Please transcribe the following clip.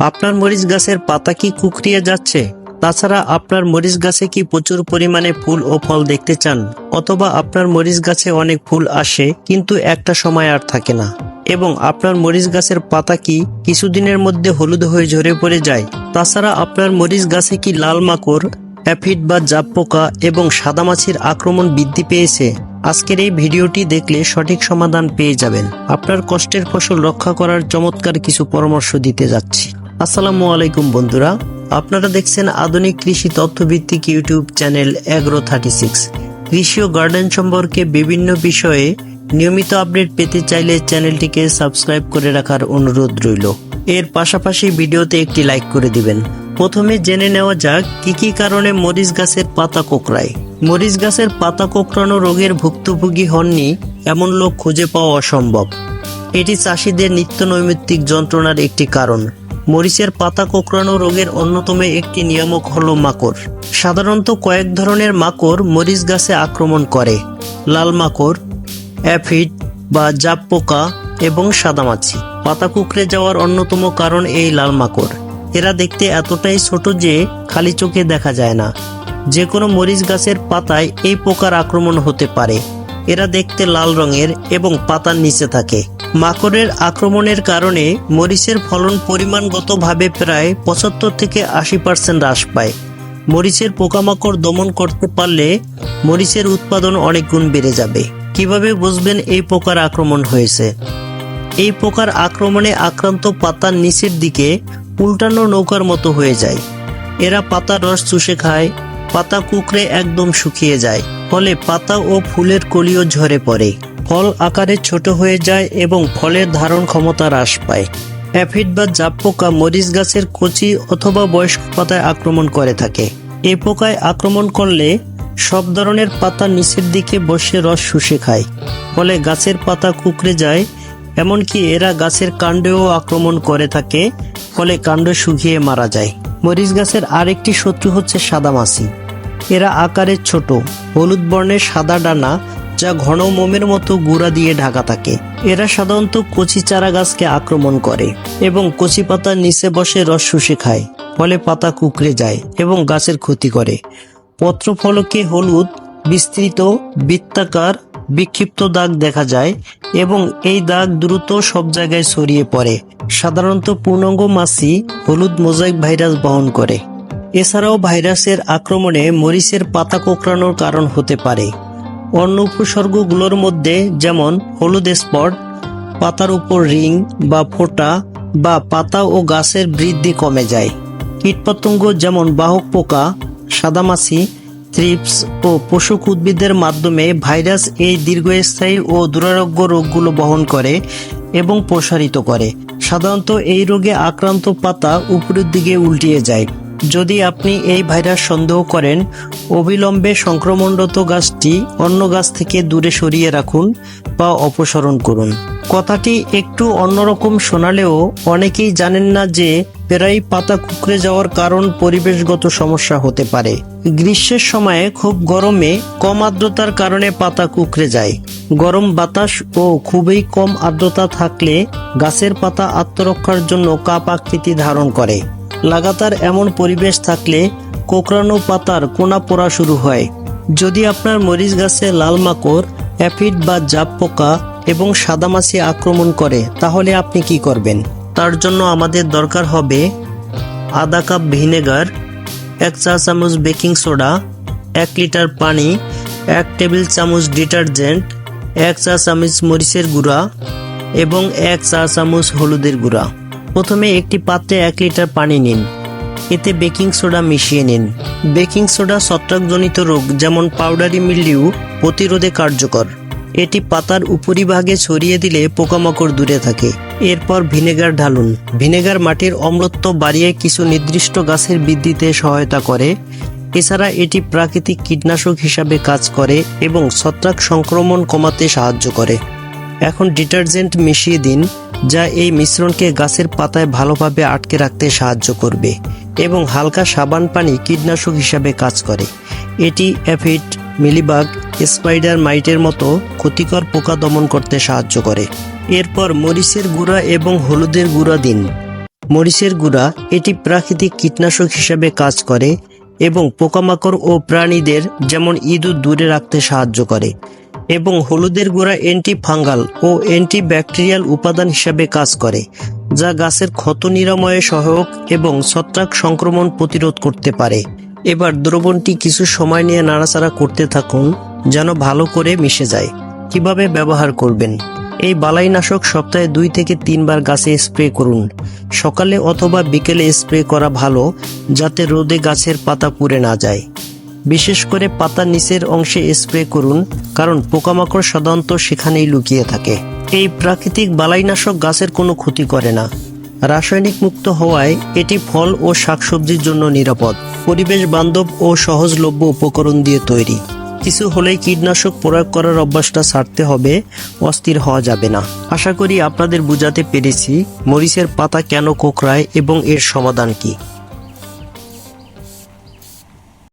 আপনার মরিচ গাছের পাতা কি কুকরিয়ে যাচ্ছে? তাছাড়া আপনার মরিচ গাছে কি প্রচুর পরিমাণে ফুল ও ফল দেখতে চান? অথবা আপনার মরিচ গাছে অনেক ফুল আসে, কিন্তু একটা সময় আর থাকে না। এবং আপনার মরিচ গাছের পাতা কি কিছুদিনের মধ্যে হলুদ হয়ে ঝরে পড়ে যায়? তাছাড়া আপনার মরিচ গাছে কি লাল মাকড়, অ্যাফিড বা জাপ পোকা এবং সাদামাছির আক্রমণ বৃদ্ধি পেয়েছে? আজকের এই ভিডিওটি দেখলে সঠিক সমাধান পেয়ে যাবেন। আপনার কষ্টের ফসল রক্ষা করার চমৎকার কিছু পরামর্শ দিতে যাচ্ছি। আসসালামু আলাইকুম বন্ধুরা, আপনারা দেখছেন আধুনিক কৃষি তথ্যভিত্তিক YouTube channel agro thirty six কৃষি ও গার্ডেন সম্পর্কে বিভিন্ন বিষয়ে নিয়মিত আপডেট পেতে চাইলে চ্যানেলটিকে সাবস্ক্রাইব করে রাখার অনুরোধ রইল। এর পাশাপাশি ভিডিওতে একটি লাইক করে দিবেন। প্রথমে জেনে নেওয়া যাক, কি কি কারণে মরিচ গাছের পাতা কোঁকড়ায়। মরিচ গাছের পাতা কোঁকড়ানো রোগের ভুক্তভোগী হননি এমন লোক খুঁজে পাওয়া অসম্ভব। এটি চাষিদের নিত্য নৈমিত্তিক যন্ত্রণার একটি কারণ। মরিচের পাতা কোঁকড়ানো রোগের অন্যতম একটি নিয়ামক হলো মাকড়। সাধারণত কয়েক ধরনের মাকড় মরিচ গাছে আক্রমণ করে। লাল মাকড়, অ্যাফিড বা জাপ পোকা এবং সাদামাছি। পাতা কুকড়ে যাওয়ার অন্যতম কারণ এই লাল মাকড়। এরা দেখতে এতটাই ছোট যে খালি চোখে দেখা যায় না। যে কোনো মরিচ গাছের পাতায় এই পোকার আক্রমণ হতে পারে। এরা দেখতে লাল রঙের এবং পাতার নিচে থাকে। মাকড়ের আক্রমণের কারণে মরিচের ফলন পরিমাণগতভাবে প্রায় পঁচাত্তর থেকে আশি পার্সেন্ট হ্রাস পায়। মরিচের পোকামাকড় দমন করতে পারলে মরিচের উৎপাদন অনেক গুণ বেড়ে যাবে। কীভাবে বুঝবেন এই পোকার আক্রমণ হয়েছে? এই পোকার আক্রমণে আক্রান্ত পাতার নিচের দিকে উল্টানো নৌকার মতো হয়ে যায়। এরা পাতার রস চুষে খায়, পাতা কুকড়ে একদম শুকিয়ে যায়। ফলে পাতা ও ফুলের কলিও ঝরে পড়ে। ফল আকারে ছোট হয়ে যায় এবং ফলের ধারণ ক্ষমতা হ্রাস পায়। অ্যাফিড বা জাপ পোকা মরিচ গাছের কচি অথবা বয়স্ক পাতায় আক্রমণ করে থাকে। এ পোকায় আক্রমণ করলে সব ধরনের পাতা নিচের দিকে বসে রস শুষে খায়। ফলে গাছের পাতা কুকড়ে যায়, এমনকি এরা গাছের কাণ্ডেও আক্রমণ করে থাকে, ফলে কাণ্ড শুকিয়ে মারা যায়। মরিচ গাছের আরেকটি শত্রু হচ্ছে সাদামাছি। এরা আকারে ছোট, হলুদ বর্ণের সাদা ডানা যা ঘন মোমের মতো গুঁড়া দিয়ে ঢাকা থাকে। এরা সাধারণত কচি চারা গাছকে আক্রমণ করে এবং কচি পাতার নিচে বসে রস শুষে খায়, ফলে পাতা কুকড়ে যায় এবং গাছের ক্ষতি করে। পত্রফলকে হলুদ, বিস্তৃত, বৃত্তাকার, বিক্ষিপ্ত দাগ দেখা যায় এবং এই দাগ দ্রুত সব জায়গায় ছড়িয়ে পড়ে। সাধারণত পূর্ণাঙ্গ মাছি হলুদ মোজাইক ভাইরাস বহন করে। এছাড়াও ভাইরাসের আক্রমণে মরিচের পাতা কোঁকড়ানোর কারণ হতে পারে। অন্য উপসর্গগুলোর মধ্যে যেমন হলুদ স্পট, পাতার উপর রিং বা ফোঁটা বা পাতা ও গাছের বৃদ্ধি কমে যায়। কীটপতঙ্গ যেমন বাহক পোকা, সাদামাছি, থ্রিপস ও পশুক উদ্ভিদের মাধ্যমে ভাইরাস এই দীর্ঘস্থায়ী ও দুরারোগ্য রোগগুলো বহন করে এবং প্রসারিত করে। সাধারণত এই রোগে আক্রান্ত পাতা উপরের দিকে উল্টিয়ে যায়। যদি আপনি এই ভাইরাস সন্দেহ করেন, অবিলম্বে সংক্রমণরত গাছটি অন্য গাছ থেকে দূরে সরিয়ে রাখুন বা অপসারণ করুন। কথাটি একটু অন্যরকম শোনালেও অনেকেই জানেন না যে প্রায় পাতা কুকড়ে যাওয়ার কারণ পরিবেশগত সমস্যা হতে পারে। গ্রীষ্মের সময়ে খুব গরমে কম আর্দ্রতার কারণে পাতা কুকড়ে যায়। গরম বাতাস ও খুবই কম আর্দ্রতা থাকলে গাছের পাতা আত্মরক্ষার জন্য কাপ আকৃতি ধারণ করে। লাগাতার এমন পরিবেশ থাকলে কোকড়ানো পাতার কোনা পোড়া শুরু হয়। যদি আপনার মরিচ গাছে লাল মাকড়, অ্যাফিড বা জাপ পোকা এবং সাদামাছি আক্রমণ করে, তাহলে আপনি কি করবেন? তার জন্য আমাদের দরকার হবে আধা কাপ ভিনেগার, এক চা চামচ বেকিং সোডা, এক লিটার পানি, এক টেবিল চামচ ডিটারজেন্ট, এক চা চামচ মরিচের গুঁড়া এবং এক চা চামচ হলুদের গুঁড়া। প্রথমে একটি পাত্রে এক লিটার পানি নিন। এতে বেকিং সোডা মিশিয়ে নিন। বেকিং সোডা ছত্রাকজনিত রোগ, যেমন পাউডারি মিল্ডিউ প্রতিরোধে কার্যকর। এটি পাতার উপরিভাগে ছড়িয়ে দিলে পোকামাকড় দূরে থাকে। এরপর ভিনেগার ঢালুন। ভিনেগার মাটির অম্লত্ব বাড়িয়ে কিছু নির্দিষ্ট গাছের বৃদ্ধিতে সহায়তা করে। এছাড়া এটি প্রাকৃতিক কীটনাশক হিসাবে কাজ করে এবং ছত্রাক সংক্রমণ কমাতে সাহায্য করে। এখন ডিটারজেন্ট মিশিয়ে দিন। যা এই মিশ্রণকে গাছের পাতায় ভালোভাবে আটকে রাখতে সাহায্য করবে এবং হালকা সাবান পানি কীটনাশক হিসাবে কাজ করে। এটি অ্যাফিড, মিলিবাগ, স্পাইডার মাইটের মতো ক্ষতিকর পোকা দমন করতে সাহায্য করে। এরপর মরিচের গুঁড়া এবং হলুদের গুঁড়া দিন। মরিচের গুঁড়া এটি প্রাকৃতিক কীটনাশক হিসাবে কাজ করে এবং পোকামাকড় ও প্রাণীদের যেমন ইঁদুর দূরে রাখতে সাহায্য করে। এবং হলুদের গুঁড়া অ্যান্টি ফাঙ্গাল ও অ্যান্টি ব্যাকটেরিয়াল উপাদান হিসাবে কাজ করে, যা গাছের ক্ষত নিরাময়ে সহায়ক এবং ছত্রাক সংক্রমণ প্রতিরোধ করতে পারে। এবার দ্রবণটি কিছু সময় নিয়ে নাড়াচাড়া করতে থাকুন, যেন ভালো করে মিশে যায়। কীভাবে ব্যবহার করবেন? এই বালাইনাশক সপ্তাহে দুই থেকে তিনবার গাছে স্প্রে করুন। সকালে অথবা বিকেলে স্প্রে করা ভালো, যাতে রোদে গাছের পাতা পুড়ে না যায়। বিশেষ করে পাতার নিচের অংশে স্প্রে করুন, কারণ পোকামাকড় সাধারণত সেখানেই লুকিয়ে থাকে। এই প্রাকৃতিক বালাইনাশক গাছের কোনো ক্ষতি করে না। রাসায়নিক মুক্ত হওয়ায় এটি ফল ও শাকসবজির জন্য নিরাপদ। পরিবেশ বান্ধব ও সহজলভ্য উপকরণ দিয়ে তৈরি। কিছু হলেই কীটনাশক প্রয়োগ করার অভ্যাসটা ছাড়তে হবে, অস্থির হওয়া যাবে না। আশা করি আপনাদের বুঝাতে পেরেছি মরিচের পাতা কেন কোকড়ায় এবং এর সমাধান কি।